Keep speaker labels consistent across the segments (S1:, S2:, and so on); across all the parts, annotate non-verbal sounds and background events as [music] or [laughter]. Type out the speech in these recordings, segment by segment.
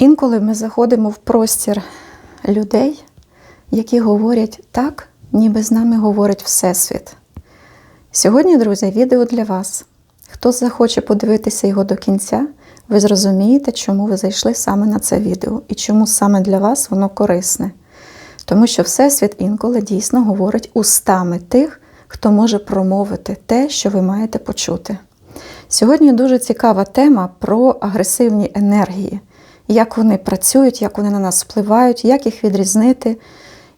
S1: Інколи ми заходимо в простір людей, які говорять так, ніби з нами говорить Всесвіт. Сьогодні, друзі, відео для вас. Хто захоче подивитися його до кінця, ви зрозумієте, чому ви зайшли саме на це відео і чому саме для вас воно корисне. Тому що Всесвіт інколи дійсно говорить устами тих, хто може промовити те, що ви маєте почути. Сьогодні дуже цікава тема про агресивні енергії, як вони працюють, як вони на нас впливають, як їх відрізнити.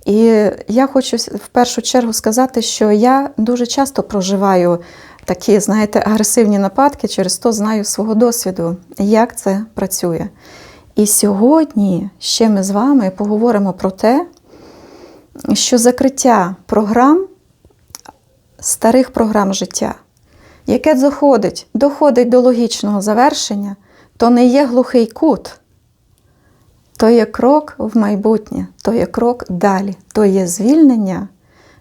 S1: І я хочу в першу чергу сказати, що я дуже часто проживаю такі, знаєте, агресивні нападки, через то знаю свого досвіду, як це працює. І сьогодні ще ми з вами поговоримо про те, що закриття програм, старих програм життя, яке доходить, доходить до логічного завершення, то не є глухий кут, то є крок в майбутнє, то є крок далі, то є звільнення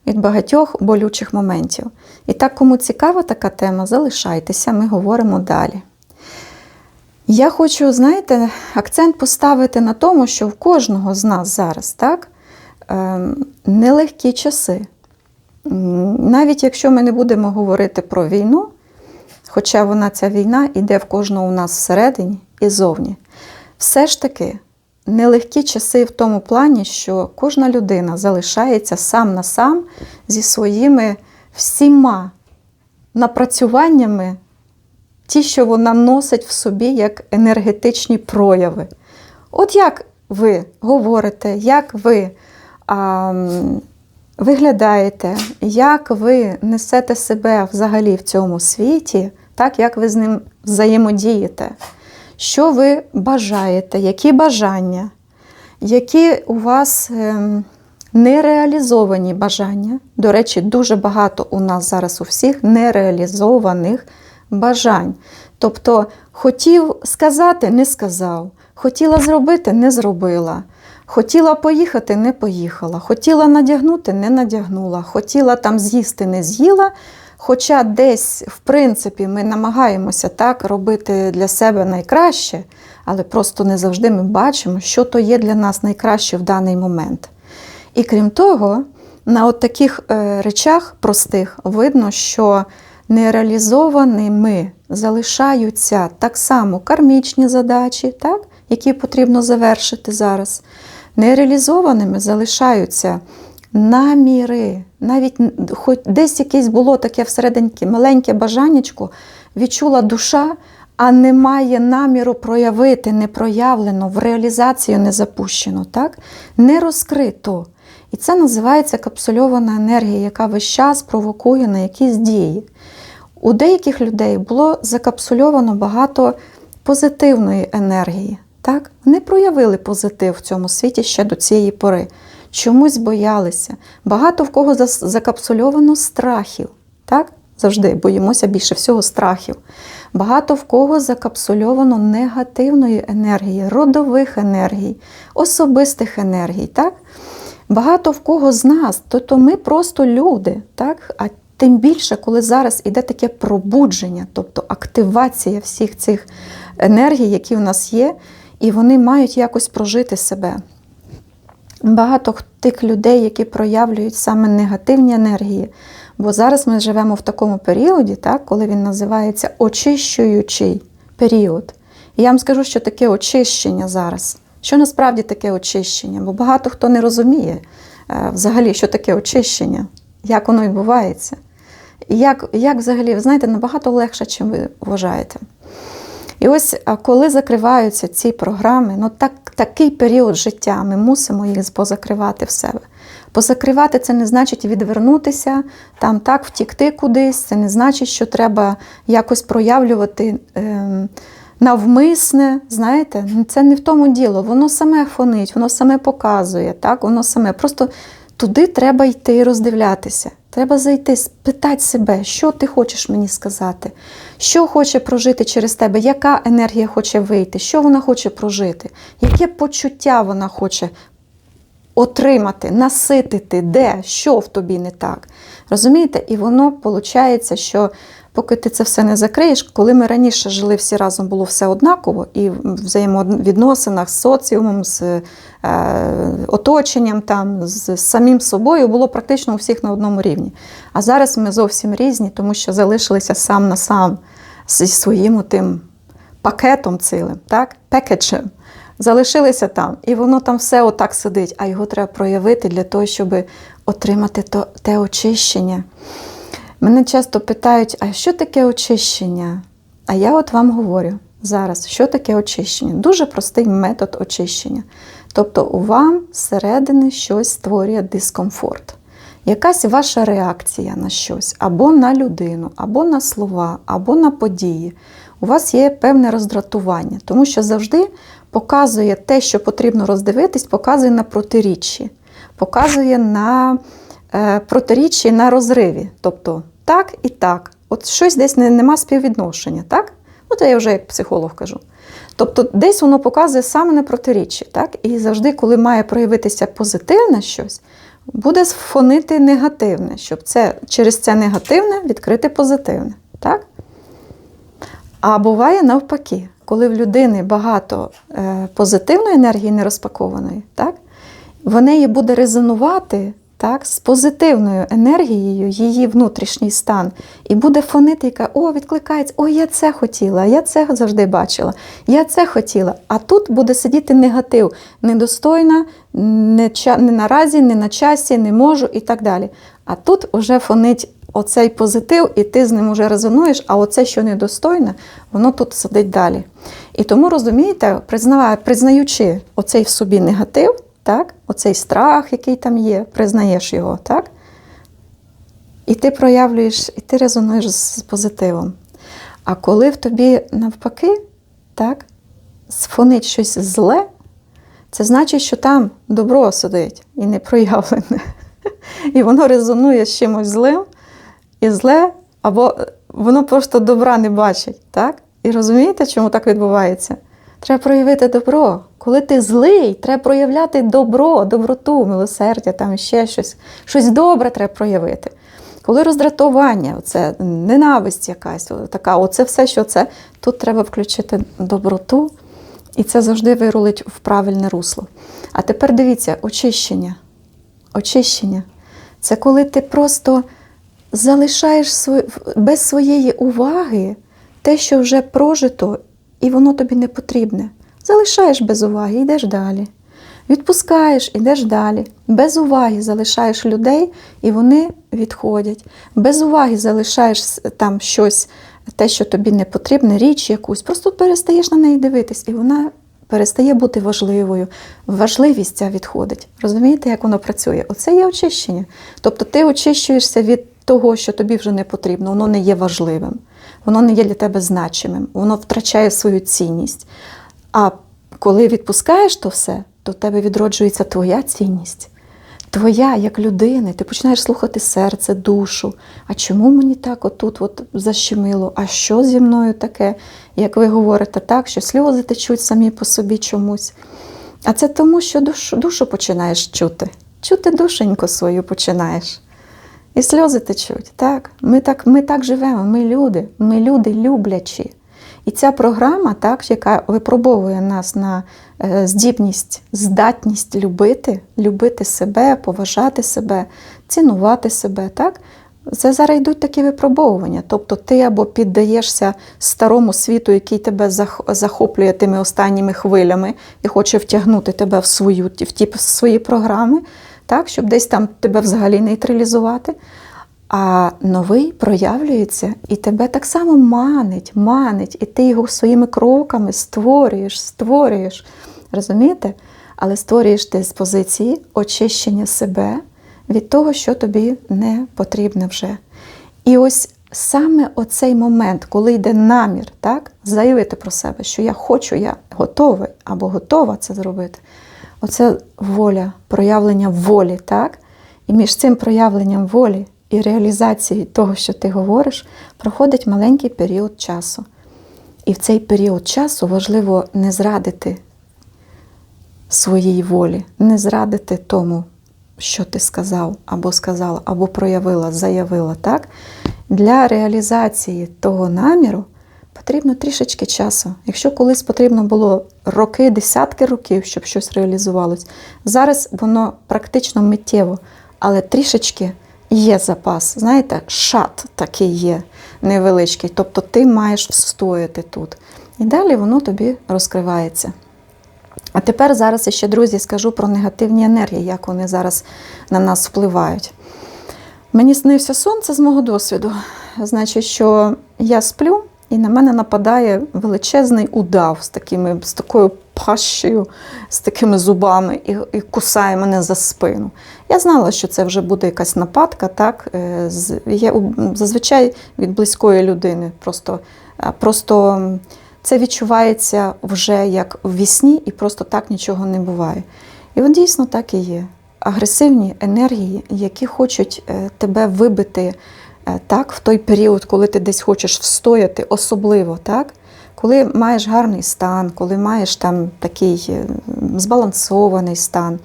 S1: від багатьох болючих моментів. І так, кому цікава така тема, залишайтеся, ми говоримо далі. Я хочу, знаєте, акцент поставити на тому, що в кожного з нас зараз так, ем, нелегкі часи. Навіть якщо ми не будемо говорити про війну, хоча вона ця війна йде в кожного у нас всередині і зовні, все ж таки нелегкі часи в тому плані, що кожна людина залишається сам на сам зі своїми всіма напрацюваннями, ті, що вона носить в собі як енергетичні прояви. От як ви говорите, як ви а, виглядаєте, як ви несете себе взагалі в цьому світі, так як ви з ним взаємодієте, що ви бажаєте, які бажання, які у вас ем, нереалізовані бажання. До речі, дуже багато у нас зараз у всіх нереалізованих бажань. Тобто, хотів сказати, не сказав, хотіла зробити, не зробила. Хотіла поїхати, не поїхала. Хотіла надягнути, не надягнула. Хотіла там з'їсти, не з'їла. Хоча десь, в принципі, ми намагаємося так робити для себе найкраще, але просто не завжди ми бачимо, що то є для нас найкраще в даний момент. І крім того, на от таких е, речах простих видно, що нереалізованими залишаються так само кармічні задачі, так, які потрібно завершити зараз. Нереалізованими залишаються наміри. Навіть хоч десь якесь було таке всередині маленьке бажаннячко, відчула душа, а немає наміру проявити, не проявлено, в реалізацію не запущено, так? не розкрито. І це називається капсульована енергія, яка весь час провокує на якісь дії. У деяких людей було закапсульовано багато позитивної енергії. Так? Вони проявили позитив в цьому світі ще до цієї пори. Чомусь боялися. Багато в кого закапсульовано страхів. Так? Завжди боїмося більше всього страхів. Багато в кого закапсульовано негативної енергії, родових енергій, особистих енергій. Так? Багато в кого з нас, тобто ми просто люди. Так? А тим більше, коли зараз іде таке пробудження, тобто активація всіх цих енергій, які у нас є, і вони мають якось прожити себе. Багато тих людей, які проявлюють саме негативні енергії. Бо зараз ми живемо в такому періоді, так, коли він називається очищуючий період. І я вам скажу, що таке очищення зараз. Що насправді таке очищення? Бо багато хто не розуміє е, взагалі, що таке очищення, як воно відбувається. І як, як взагалі, ви знаєте, набагато легше, чим ви вважаєте. І ось коли закриваються ці програми, ну так, такий період життя, ми мусимо їх позакривати в себе. Позакривати це не значить відвернутися, там так втікти кудись, це не значить, що треба якось проявлювати е, навмисне. Знаєте, це не в тому діло. Воно саме фонить, воно саме показує, так, воно саме. Просто туди треба йти і роздивлятися. Треба зайти, спитати себе, що ти хочеш мені сказати, що хоче прожити через тебе, яка енергія хоче вийти, що вона хоче прожити, яке почуття вона хоче отримати, наситити, де, що в тобі не так. Розумієте? І воно виходить, що поки ти це все не закриєш, коли ми раніше жили всі разом, було все однаково, і в взаємовідносинах з соціумом, з е, оточенням, там, з самим собою було практично у всіх на одному рівні. А зараз ми зовсім різні, тому що залишилися сам на сам зі своїм тим пакетом цілим, так? пекеджем. Залишилися там, і воно там все отак сидить, а його треба проявити для того, щоб отримати те очищення. Мене часто питають, а що таке очищення? А я от вам говорю зараз, що таке очищення? Дуже простий метод очищення. Тобто у вам зсередини щось створює дискомфорт. Якась ваша реакція на щось, або на людину, або на слова, або на події. У вас є певне роздратування, тому що завжди показує те, що потрібно роздивитись, показує на протиріччі, показує на е, протиріччі на розриві. Тобто так і так. От щось десь не, нема співвідношення, так? Ну, це я вже як психолог кажу. Тобто, десь воно показує саме на протиріччі, так? І завжди, коли має проявитися позитивне щось, буде фонити негативне, щоб це, через це негативне відкрити позитивне. Так? А буває навпаки, коли в людини багато е, позитивної енергії нерозпакованої, так? в неї буде резонувати так, з позитивною енергією її внутрішній стан. І буде фонити, яка о, відкликається, о, я це хотіла, я це завжди бачила, я це хотіла. А тут буде сидіти негатив, недостойна, не, не наразі, не на часі, не можу і так далі. А тут вже фонить оцей позитив, і ти з ним вже резонуєш, а оце, що недостойне, воно тут сидить далі. І тому розумієте, признаючи оцей в собі негатив, так, оцей страх, який там є, признаєш його, так? І ти проявлюєш, і ти резонуєш з позитивом. А коли в тобі навпаки, так, сфонить щось зле, це значить, що там добро сидить і не проявлене. І воно резонує з чимось злим, і зле, або воно просто добра не бачить. так? І розумієте, чому так відбувається? Треба проявити добро. Коли ти злий, треба проявляти добро, доброту, милосердя, там ще щось. Щось добре треба проявити. Коли роздратування, оце ненависть якась, така, оце все, що це, тут треба включити доброту, і це завжди вирулить в правильне русло. А тепер дивіться, очищення. Очищення це коли ти просто залишаєш без своєї уваги те, що вже прожито, і воно тобі не потрібне. Залишаєш без уваги, йдеш далі. Відпускаєш, йдеш далі. Без уваги залишаєш людей, і вони відходять. Без уваги залишаєш там щось, те, що тобі не потрібне, річ якусь. Просто перестаєш на неї дивитись, і вона перестає бути важливою. Важливість ця відходить. Розумієте, як воно працює? Оце є очищення. Тобто ти очищуєшся від того, що тобі вже не потрібно, воно не є важливим, воно не є для тебе значимим, воно втрачає свою цінність. А коли відпускаєш то все, то в тебе відроджується твоя цінність. Твоя як людини, ти починаєш слухати серце, душу. А чому мені так отут от защемило? А що зі мною таке? Як ви говорите, так, що сльози течуть самі по собі чомусь. А це тому, що душу, душу починаєш чути. Чути душеньку свою починаєш. І сльози течуть. Так? Ми так ми так живемо, ми люди, ми люди люблячі. І ця програма, так, яка випробовує нас на е, здібність, здатність любити, любити себе, поважати себе, цінувати себе. так, це зараз йдуть такі випробовування. Тобто ти або піддаєшся старому світу, який тебе захоплює тими останніми хвилями і хоче втягнути тебе в свою, в ті в свої програми, так, щоб десь там тебе взагалі нейтралізувати. А новий проявлюється і тебе так само манить, манить, і ти його своїми кроками створюєш, створюєш. Розумієте? Але створюєш ти з позиції очищення себе від того, що тобі не потрібно вже. І ось саме оцей момент, коли йде намір, так, заявити про себе, що я хочу, я готовий або готова це зробити. Оце воля, проявлення волі, так? І між цим проявленням волі і реалізації того, що ти говориш, проходить маленький період часу. І в цей період часу важливо не зрадити своїй волі, не зрадити тому що ти сказав, або сказала, або проявила, заявила, так? Для реалізації того наміру потрібно трішечки часу. Якщо колись потрібно було роки, десятки років, щоб щось реалізувалось, зараз воно практично миттєво, але трішечки є запас. Знаєте, шат такий є невеличкий. Тобто ти маєш встояти тут. І далі воно тобі розкривається. А тепер зараз ще, друзі, скажу про негативні енергії, як вони зараз на нас впливають. Мені снився сон, це з мого досвіду. Значить, що я сплю, і на мене нападає величезний удав з, такими, з такою пащею, з такими зубами, і, і кусає мене за спину. Я знала, що це вже буде якась нападка, так? е, є зазвичай від близької людини. Просто, е, просто це відчувається вже як в вісні, і просто так нічого не буває. І от дійсно так і є. Агресивні енергії, які хочуть е, тебе вибити так, в той період, коли ти десь хочеш встояти, особливо, так? коли маєш гарний стан, коли маєш там такий е, збалансований стан,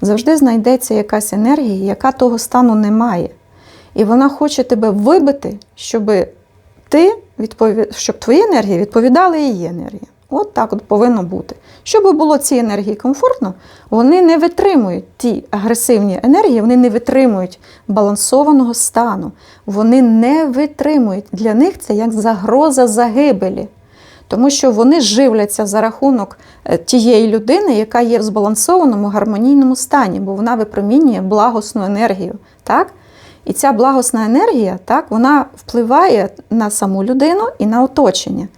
S1: завжди знайдеться якась енергія, яка того стану не має. І вона хоче тебе вибити, щоб ти щоб твої енергії відповідали її енергії. От так от повинно бути. Щоб було цій енергії комфортно, вони не витримують ті агресивні енергії, вони не витримують балансованого стану. Вони не витримують. Для них це як загроза загибелі. Тому що вони живляться за рахунок е, тієї людини, яка є в збалансованому гармонійному стані, бо вона випромінює благосну енергію. Так? І ця благосна енергія, так, вона впливає на саму людину і на оточення.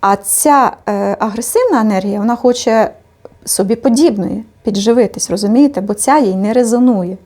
S1: А ця е, агресивна енергія, вона хоче собі подібної підживитись, розумієте? Бо ця їй не резонує.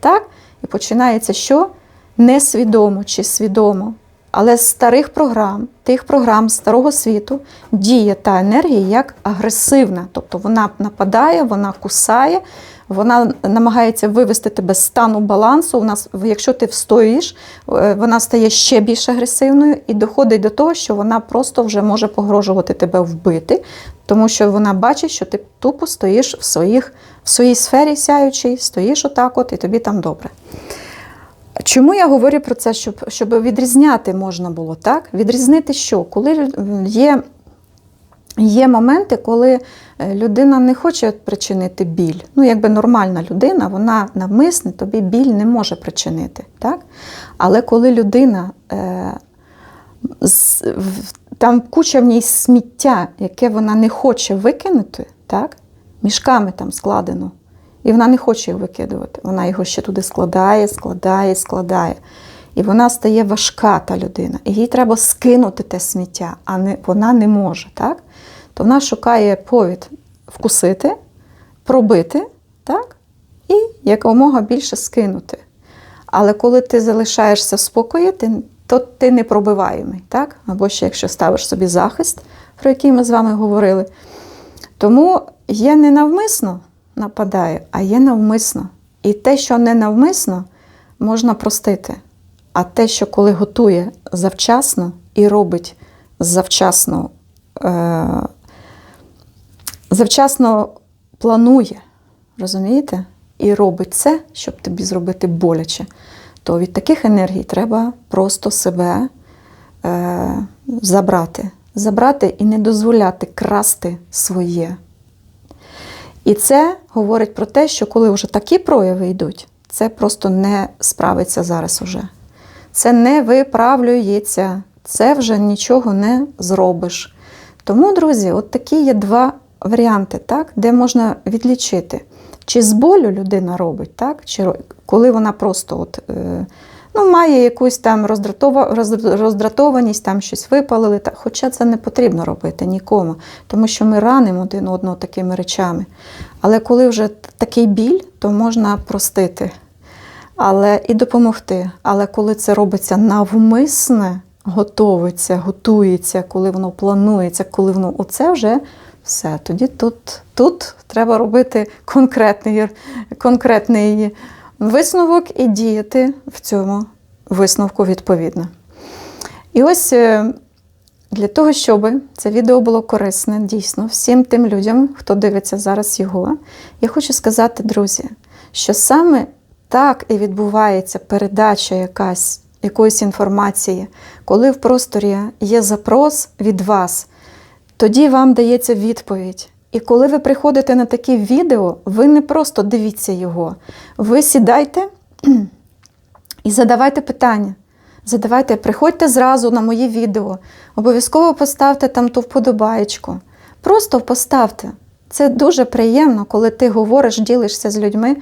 S1: Так? І починається що? Несвідомо чи свідомо. Але з старих програм, тих програм старого світу, діє та енергія як агресивна. Тобто вона нападає, вона кусає, вона намагається вивести тебе з стану балансу. У нас, якщо ти встоїш, е, вона стає ще більш агресивною і доходить до того, що вона просто вже може погрожувати тебе вбити, тому що вона бачить, що ти тупо стоїш в, своїх, в своїй сфері сяючій, стоїш отак, от, і тобі там добре. Чому я говорю про це, щоб, щоб відрізняти можна було, так? Відрізнити що? Коли є, є моменти, коли е, людина не хоче причинити біль. Ну, якби нормальна людина, вона навмисне тобі біль не може причинити. Так? Але коли людина, е, там куча в ній сміття, яке вона не хоче викинути, так? мішками там складено, і вона не хоче його викидувати. Вона його ще туди складає, складає, складає. І вона стає важка, та людина. І їй треба скинути те сміття, а не, вона не може. Так? То вона шукає повід вкусити, пробити, так? і якомога більше скинути. Але коли ти залишаєшся в спокої, ти, то ти не пробиваємий. Так? Або ще якщо ставиш собі захист, про який ми з вами говорили. Тому є не навмисно нападає, а є навмисно. І те, що не навмисно, можна простити. А те, що коли готує завчасно і робить завчасно, е, завчасно планує, розумієте? І робить це, щоб тобі зробити боляче, то від таких енергій треба просто себе е, забрати. Забрати і не дозволяти красти своє. І це говорить про те, що коли вже такі прояви йдуть, це просто не справиться зараз уже. Це не виправлюється, це вже нічого не зробиш. Тому, друзі, от такі є два варіанти, так, де можна відлічити, чи з болю людина робить, так, чи коли вона просто от, е, ну, має якусь там роздратованість, там щось випалили. Так, хоча це не потрібно робити нікому, тому що ми ранимо один одного такими речами. Але коли вже такий біль, то можна простити але і допомогти. Але коли це робиться навмисне, готовиться, готується, коли воно планується, коли воно оце вже все. Тоді тут, тут треба робити конкретний, конкретний висновок і діяти в цьому висновку відповідно. І ось е, для того, щоб це відео було корисне дійсно всім тим людям, хто дивиться зараз його, я хочу сказати, друзі, що саме так і відбувається передача якась, якоїсь інформації, коли в просторі є запрос від вас, тоді вам дається відповідь. І коли ви приходите на таке відео, ви не просто дивіться його, ви сідайте [clears throat] і задавайте питання. Задавайте, приходьте зразу на моє відео. Обов'язково поставте там ту вподобаєчку. Просто поставте. Це дуже приємно, коли ти говориш, ділишся з людьми.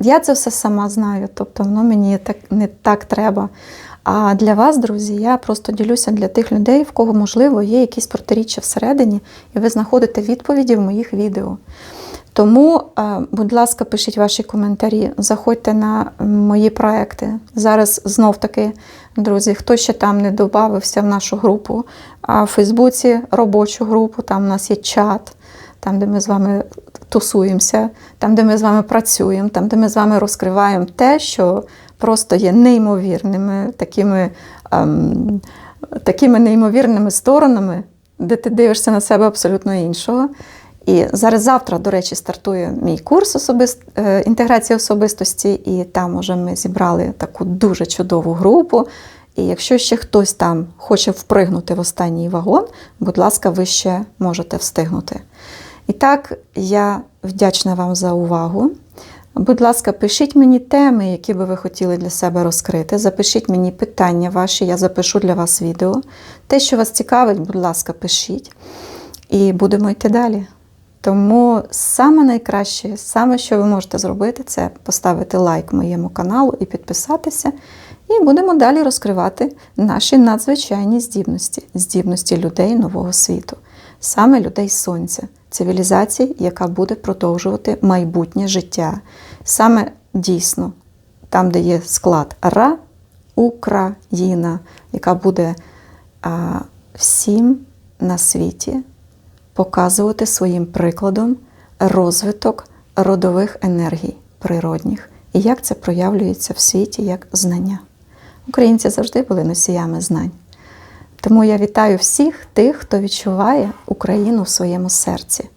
S1: Я це все сама знаю, тобто воно мені так, не так треба. А для вас, друзі, я просто ділюся для тих людей, в кого, можливо, є якісь протиріччя всередині, і ви знаходите відповіді в моїх відео. Тому, е, будь ласка, пишіть ваші коментарі, заходьте на мої проекти. Зараз знов таки, друзі, хто ще там не додався в нашу групу, а в Фейсбуці робочу групу, там у нас є чат, там, де ми з вами тусуємося, там, де ми з вами працюємо, там, де ми з вами розкриваємо те, що просто є неймовірними такими, ем, такими неймовірними сторонами, де ти дивишся на себе абсолютно іншого. І зараз завтра, до речі, стартує мій курс особист... е, інтеграції особистості, і там уже ми зібрали таку дуже чудову групу. І якщо ще хтось там хоче впригнути в останній вагон, будь ласка, ви ще можете встигнути. І так, я вдячна вам за увагу. Будь ласка, пишіть мені теми, які би ви хотіли для себе розкрити. Запишіть мені питання ваші, я запишу для вас відео. Те, що вас цікавить, будь ласка, пишіть. І будемо йти далі. Тому саме найкраще, саме, що ви можете зробити, це поставити лайк моєму каналу і підписатися. І будемо далі розкривати наші надзвичайні здібності, здібності людей нового світу, саме людей сонця, цивілізації, яка буде продовжувати майбутнє життя. Саме дійсно, там, де є склад Ра, Україна, яка буде а, всім на світі показувати своїм прикладом розвиток родових енергій природних і як це проявлюється в світі як знання. Українці завжди були носіями знань. Тому я вітаю всіх тих, хто відчуває Україну в своєму серці.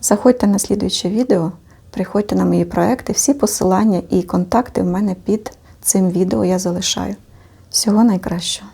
S1: Заходьте на слідуюче відео, приходьте на мої проекти. Всі посилання і контакти в мене під цим відео я залишаю. Всього найкращого!